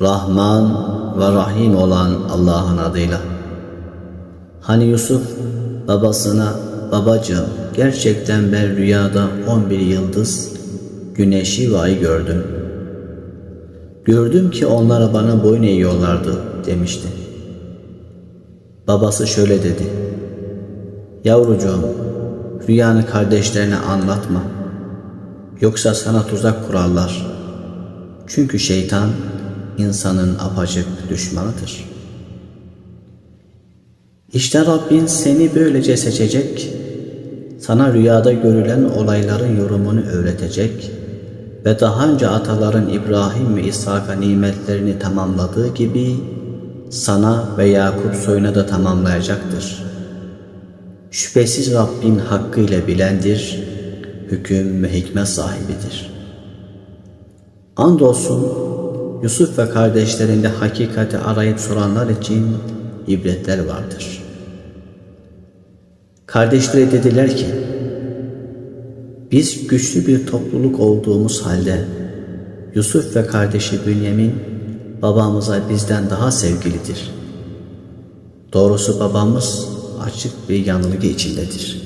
Rahman ve Rahim olan Allah'ın adıyla. Hani Yusuf babasına babacığım gerçekten ben rüyada 11 yıldız, güneşi ve ayı gördüm. Gördüm ki onlara bana boyun eğiyorlardı demişti. Babası şöyle dedi. Yavrucuğum rüyanı kardeşlerine anlatma. Yoksa sana tuzak kurarlar. Çünkü şeytan insanın apacık düşmanıdır. İşte Rabbin seni böylece seçecek, sana rüyada görülen olayların yorumunu öğretecek ve daha önce ataların İbrahim ve İshak'a nimetlerini tamamladığı gibi sana ve Yakup soyuna da tamamlayacaktır. Şüphesiz Rabbin hakkıyla bilendir, hüküm ve hikmet sahibidir. Andolsun Yusuf ve kardeşlerinde hakikati arayıp soranlar için ibretler vardır. Kardeşleri dediler ki, biz güçlü bir topluluk olduğumuz halde Yusuf ve kardeşi Bünyamin babamıza bizden daha sevgilidir. Doğrusu babamız açık bir yanılgı içindedir.